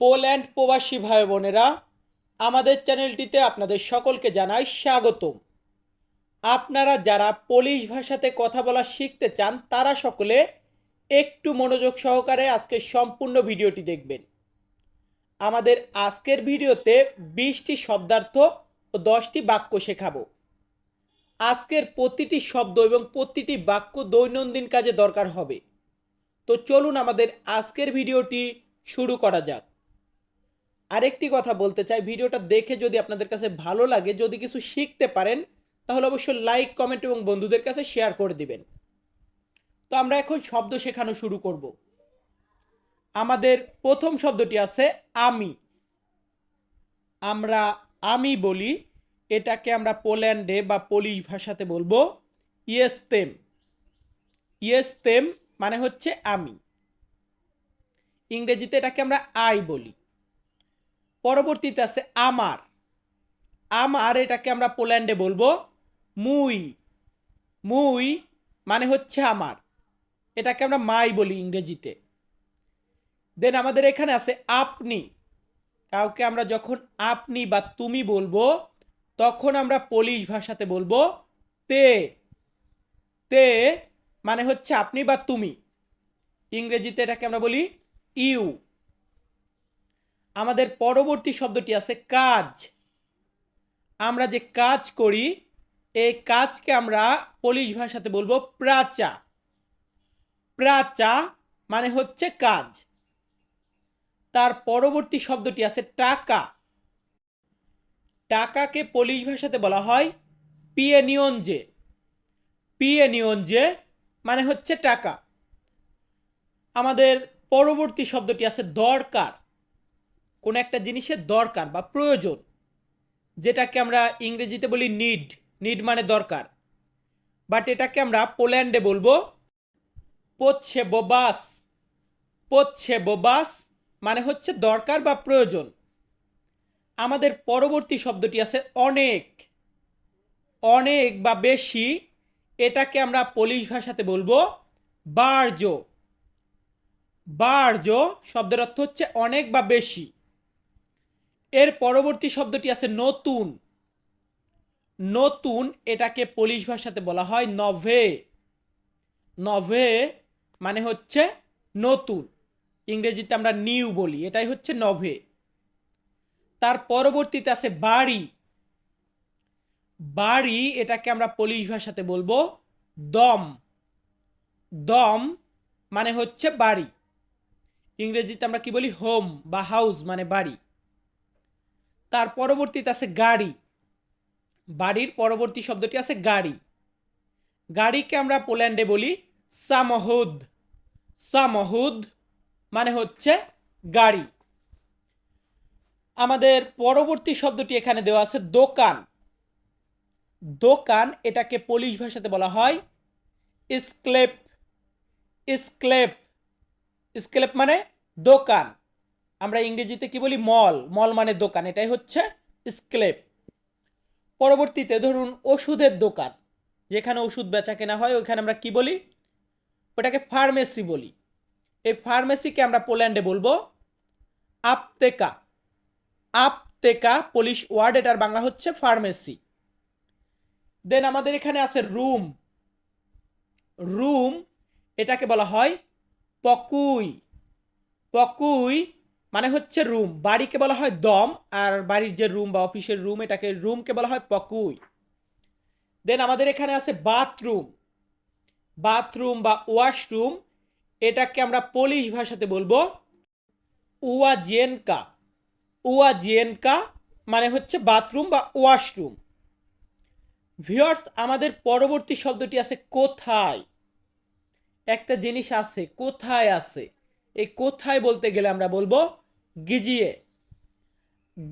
Poland প্রবাসী ভাই বোনেরা, আমাদের চ্যানেলটিতে আপনাদের সকলকে জানাই স্বাগতম। আপনারা যারা পোলিশ ভাষাতে কথা বলা শিখতে চান, তারা সকলে একটু মনোযোগ সহকারে আজকের সম্পূর্ণ ভিডিওটি দেখবেন। আমাদের আজকের ভিডিওতে বিশটি শব্দার্থ ও দশটি বাক্য শেখাবো। আজকের প্রতিটি শব্দ এবং প্রতিটি বাক্য দৈনন্দিন কাজে দরকার হবে। তো চলুন আমাদের আজকের ভিডিওটি শুরু করা যাক। আরেকটি কথা বলতে চাই, ভিডিওটা দেখে যদি আপনাদের কাছে ভালো লাগে, যদি কিছু শিখতে পারেন, তাহলে অবশ্যই লাইক, কমেন্ট এবং বন্ধুদের কাছে শেয়ার করে দিবেন। তো আমরা এখন শব্দ শেখানো শুরু করব। আমাদের প্রথম শব্দটি আছে আমি। আমরা আমি বলি, এটাকে আমরা পোল্যান্ডে বা পোলিশ ভাষাতে বলব ইয়েস্তেম ইয়েস্তেম মানে হচ্ছে আমি। ইংরেজিতে এটাকে আমরা আই বলি। পরবর্তীতে আছে আমার। আমার এটাকে আমরা পোল্যান্ডে বলব মুই। মুই মানে হচ্ছে আমার। এটাকে আমরা মাই বলি ইংরেজিতে। দেন আমাদের এখানে আছে আপনি। কাউকে আমরা যখন আপনি বা তুমি বলব, তখন আমরা পোলিশ ভাষাতে বলব তে। তে মানে হচ্ছে আপনি বা তুমি। ইংরেজিতে এটাকে আমরা বলি ইউ। আমাদের পরবর্তী শব্দটি আছে কাজ। আমরা যে কাজ করি, এই কাজকে আমরা পোলিশ ভাষাতে বলব প্রাচা। প্রাচা মানে হচ্ছে কাজ। তার পরবর্তী শব্দটি আছে টাকা। টাকাকে পোলিশ ভাষাতে বলা হয় পিএ নিয়ঞ্জে পিএ নিয়ঞ্জে মানে হচ্ছে টাকা। আমাদের পরবর্তী শব্দটি আছে দরকার। কোনো একটা জিনিসের দরকার বা প্রয়োজন, যেটাকে আমরা ইংরেজিতে বলি নিড নিড মানে দরকার। বাট এটাকে আমরা পোল্যান্ডে বলব পোচ্ছে বোবাস পোচ্ছে বোবাস মানে হচ্ছে দরকার বা প্রয়োজন। আমাদের পরবর্তী শব্দটি আছে অনেক। অনেক বা বেশি, এটাকে আমরা পোলিশ ভাষাতে বলব বার্জ বার্জ শব্দের অর্থ হচ্ছে অনেক বা বেশি। এর পরবর্তী শব্দটি আছে নতুন। নতুন এটাকে পোলিশ ভাষাতে বলা হয় নভে। নভে মানে হচ্ছে নতুন। ইংরেজিতে আমরা নিউ বলি, এটাই হচ্ছে নভে। তার পরবর্তীতে আছে বাড়ি। বাড়ি এটাকে আমরা পোলিশ ভাষাতে বলব দম। দম মানে হচ্ছে বাড়ি। ইংরেজিতে আমরা কি বলি? হোম বা হাউস মানে বাড়ি। তার পরবর্তীতে আছে গাড়ি। বাড়ির পরবর্তী শব্দটি আছে গাড়ি। গাড়িকে আমরা পোল্যান্ডে বলি সামহুদ। সামহুদ মানে হচ্ছে গাড়ি। আমাদের পরবর্তী শব্দটি এখানে দেওয়া আছে দোকান। দোকান এটাকে পোলিশ ভাষাতে বলা হয় স্ক্লেপ। স্ক্লেপ। স্ক্লেপ মানে দোকান। আমরা ইংরেজিতে কি বলি? মল। মল মানে দোকান। এটাই হচ্ছে স্ক্লেপ। পরবর্তীতে ধরুন ওষুধের দোকান। যেখানে ওষুধ বেচা কেনা হয়, ওইখানে আমরা কি বলি? ওটাকে ফার্মেসি বলি। এই ফার্মেসিকে আমরা পোল্যান্ডে বলব আপতেকা। আপতেকা পুলিশ ওয়ার্ড এটার বাংলা হচ্ছে ফার্মেসি। দেন আমাদের এখানে আছে রুম। রুম, এটাকে বলা হয় পকুই। পকুই মানে হচ্ছে রুম। বাড়িকে বলা হয় দম আর বাড়ির যে রুম বা অফিসের রুম, এটাকে রুমকে বলা হয় পকুই। দেন আমাদের এখানে আছে বাথরুম বাথরুম বা ওয়াশরুম এটাকে আমরা পোলিশ ভাষাতে বলব উয়াজিয়েনকা উয়াজিয়েনকা মানে হচ্ছে বাথরুম বা ওয়াশরুম ভিওর্স আমাদের পরবর্তী শব্দটি আছে কোথায়? একটা জিনিস আছে, কোথায় আছে? এই কোথায় বলতে গেলে আমরা বলব গিজিয়ে।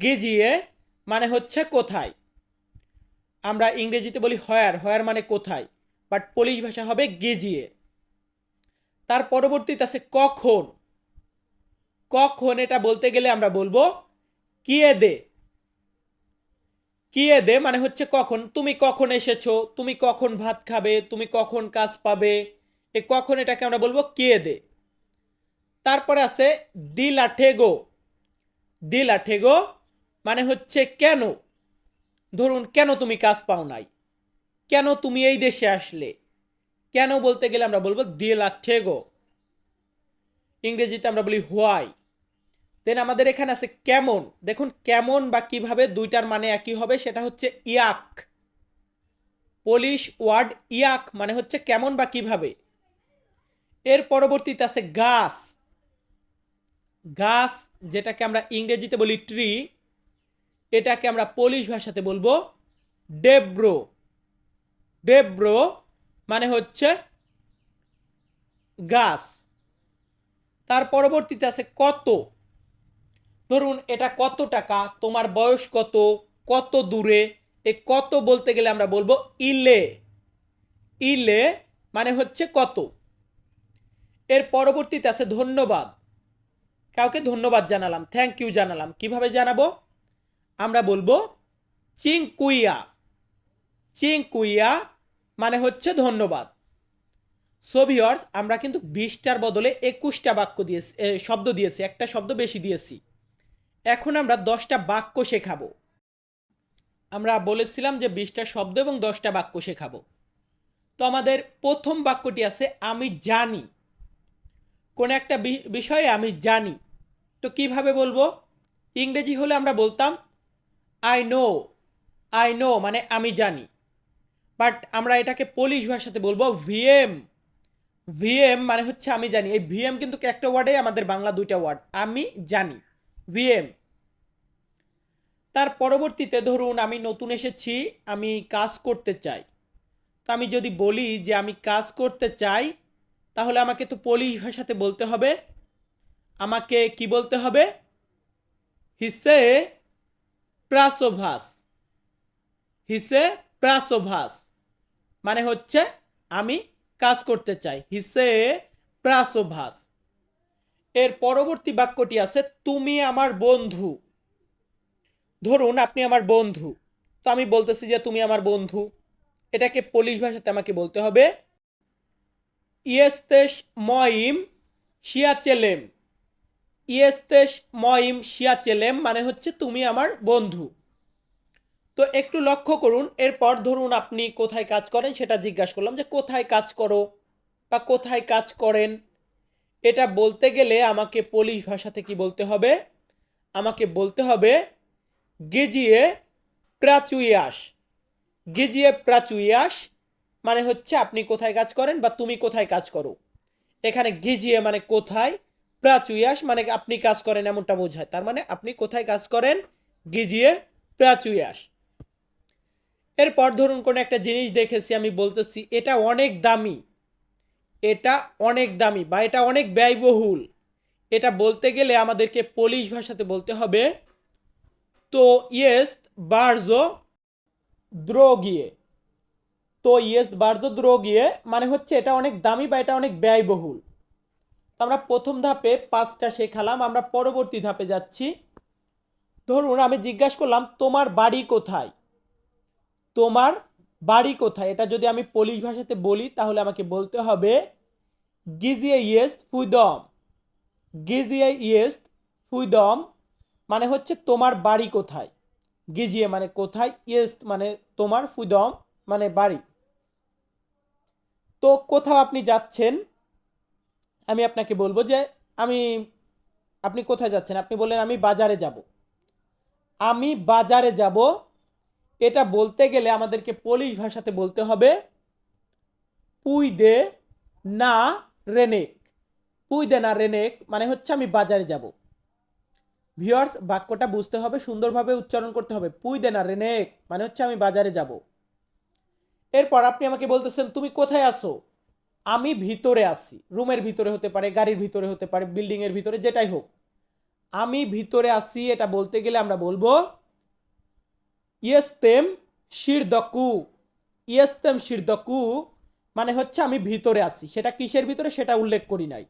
গিজিয়ে মানে হচ্ছে কোথায়? আমরা ইংরেজিতে বলি হয়ার হয়ার মানে কোথায়? বাট পোলিশ ভাষা হবে গেজিয়ে। তার পরবর্তীতে আছে কখন? কখন এটা বলতে গেলে আমরা বলব কিয়ে দে। কিয়ে দে মানে হচ্ছে কখন? তুমি কখন এসেছ? তুমি কখন ভাত খাবে? তুমি কখন কাজ পাবে? এ কখন এটাকে আমরা বলব কিয়ে দে। তারপরে আছে দিলা ঠেগো দিলা ঠেগো মানে হচ্ছে কেন? ধরুন, কেন তুমি কাজ পাও নাই? কেন তুমি এই দেশে আসলে? কেন বলতে গেলে আমরা বলব দিলা ঠেগো। ইংরেজিতে আমরা বলি হোয়াই। দেন আমাদের এখানে আছে কেমন? দেখুন, কেমন বা কীভাবে দুইটার মানে একই হবে, সেটা হচ্ছে ইয়াক। পোলিশ ওয়ার্ড ইয়াক মানে হচ্ছে কেমন বা কীভাবে? এর পরবর্তীতে আছে গাছ। গাছ যেটাকে আমরা ইংরেজিতে বলি ট্রি, এটাকে আমরা পোলিশ ভাষাতে বলব ডেব্রো। ডেব্রো মানে হচ্ছে গাছ। তার পরবর্তীতে আছে কত। ধরুন এটা কত টাকা, তোমার বয়স কত কত দূরে এই কত বলতে গেলে আমরা বলব ইলে। ইলে মানে হচ্ছে কত। এর পরবর্তীতে আছে ধন্যবাদ। কাউকে ধন্যবাদ জানালাম থ্যাংক ইউ জানালাম। কীভাবে জানাব? আমরা বলব, চিংকুইয়া। চিংকুইয়া মানে হচ্ছে ধন্যবাদ। সোভিয়র্স আমরা কিন্তু বিশটার বদলে একুশটা বাক্য দিয়েছি শব্দ দিয়েছি, একটা শব্দ বেশি দিয়েছি। এখন আমরা দশটা বাক্য শেখাবো। আমরা বলেছিলাম যে বিশটা শব্দ এবং দশটা বাক্য শেখাবো। তো আমাদের প্রথম বাক্যটি আছে, আমি জানি। কোন একটা বিষয়ে আমি জানি। তো কীভাবে বলব? ইংরেজি হলে আমরা বলতাম আই নো আই নো মানে আমি জানি। বাট আমরা এটাকে পোলিশ ভাষাতে বলব ভিএম ভিএম মানে হচ্ছে আমি জানি। এই ভিএম কিন্তু একটা ওয়ার্ডে আমাদের বাংলা দুইটা ওয়ার্ড। আমি জানি। ভিএম তার পরবর্তীতে ধরুন আমি নতুন এসেছি, আমি কাজ করতে চাই। তো আমি যদি বলি যে আমি কাজ করতে চাই তাহলে আমাকে তো পোলিশ ভাষাতে বলতে হবে। আমাকে কি বলতে হবে? হিসে প্রাসোভাস হিসে প্রাসোভাস মানে হচ্ছে, আমি কাজ করতে চাই। হিসে প্রাসোভাস এর পরবর্তী বাক্যটি আছে, তুমি আমার বন্ধু। ধরুন, আপনি আমার বন্ধু। তো আমি বলতেছি যে, তুমি আমার বন্ধু। এটাকে পোলিশ ভাষাতে আমাকে বলতে হবে। ইয়েস্তেশ মইম শিয়াচেলেম। ইয়েস্তেশ মইম শিয়াচেলেম মানে হচ্ছে তুমি আমার বন্ধু। তো একটু লক্ষ্য করুন, এরপর ধরুন আপনি কোথায় কাজ করেন, সেটা জিজ্ঞাসা করলাম যে কোথায় কাজ করো বা কোথায় কাজ করেন? এটা বলতে গেলে আমাকে পোলিশ ভাষাতে কি বলতে হবে? আমাকে বলতে হবে, গেজিয়ে প্রাচুয়াস গেজিয়ে প্রাচুয়াস মানে হচ্ছে আপনি কোথায় কাজ করেন বা তুমি কোথায় কাজ করো। এখানে গিজিয়ে মানে কোথায় প্রাচুয়াস মানে আপনি কাজ করেন এমনটা বোঝায়। তার মানে আপনি কোথায় কাজ করেন, গিজিয়ে প্রাচুয়াস এরপর ধরুন কোনো একটা জিনিস দেখেছি আমি বলতেছি, এটা অনেক দামি। এটা অনেক দামি বা এটা অনেক ব্যয়বহুল। এটা বলতে গেলে আমাদেরকে পোলিশ ভাষাতে বলতে হবে, তো ইয়েস বার্জো দ্রোগিয়ে। তো ইয়েস বার্জো দ্রোগিয়ে মানে হচ্ছে এটা অনেক দামি বা এটা অনেক ব্যয়বহুল। আমরা প্রথম ধাপে পাঁচটা শেখালাম, আমরা পরবর্তী ধাপে যাচ্ছি। ধরুন আমি জিজ্ঞাসা করলাম, তোমার বাড়ি কোথায়? তোমার বাড়ি কোথায়? এটা যদি আমি পোলিশ ভাষাতে বলি, তাহলে আমাকে বলতে হবে, গিজিয়ে ইয়েস্ট ফুইদম গিজিয়ে ইয়েস্ট ফুইদম মানে হচ্ছে তোমার বাড়ি কোথায়? গিজিয়ে মানে কোথায়? ইয়েস্ট মানে তোমার ফুইদম মানে বাড়ি। তো কোথাও আপনি যাচ্ছেন, আমি আপনাকে বলব যে আমি, আপনি কোথায় যাচ্ছেন? আপনি বললেন আমি বাজারে যাব। আমি বাজারে যাব, এটা বলতে গেলে আমাদেরকে পোলিশ ভাষাতে বলতে হবে, পুই দে না রেনেক। পুই দে না রেনেক মানে হচ্ছে আমি বাজারে যাব। ভিওয়ার্স বাক্যটা বুঝতে হবে, সুন্দরভাবে উচ্চারণ করতে হবে। পুই দে না রেনেক মানে হচ্ছে আমি বাজারে যাব। এরপর আপনি আমাকে বলতেছেন, তুমি কোথায় আসো আমি ভিতরে আসি রুমের ভিতরে হতে পারে, গাড়ির ভিতরে হতে পারে, বিল্ডিংয়ের ভিতরে, যেটাই হোক। আমি ভিতরে আসি এটা বলতে গেলে আমরা বলব, ইয়েস্তেম শিরদকু। ইয়েস্তেম শিরদকু মানে হচ্ছে আমি ভিতরে আছি। সেটা কিসের ভিতরে? সেটা উল্লেখ করি নাই।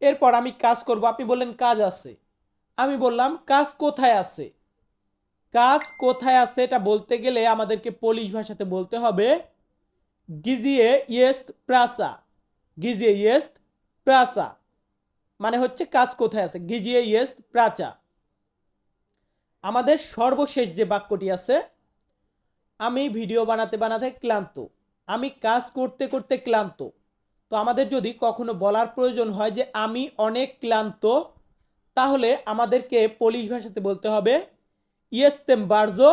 এরপর আমি কাজ করব। আপনি বললেন, কাজ আছে। আমি বললাম, কাজ কোথায় আছে? কাজ কোথায় আছে এটা বলতে গেলে আমাদেরকে পোলিশ ভাষাতে বলতে হবে গিজিয়ে ইয়েস্ত প্রাসা, গিজিয়ে ইয়েস্ত প্রাসা। মানে হচ্ছে কাজ কোথায় আছে? গিজিয়ে ইয়েস্ত প্রাচা। আমাদের সর্বশেষ যে বাক্যটি আছে, আমি ভিডিও বানাতে বানাতে ক্লান্ত, আমি কাজ করতে করতে ক্লান্ত। তো আমাদের যদি কখনো বলার প্রয়োজন হয় যে আমি অনেক ক্লান্ত, তাহলে আমাদেরকে পোলিশ ভাষাতে বলতে হবে ইয়েস্তেম বার্জো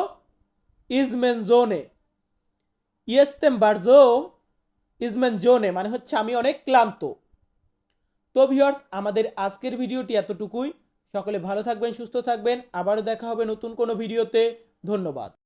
izmęczony. বার্জো ইজমেন জোনে মানে হচ্ছে আমি অনেক ক্লান্ত। তো ভিউয়ার্স আমাদের আজকের ভিডিওটি এতটুকুই। সকলে ভালো থাকবেন, সুস্থ থাকবেন। আবারও দেখা হবে নতুন কোনো ভিডিওতে। ধন্যবাদ।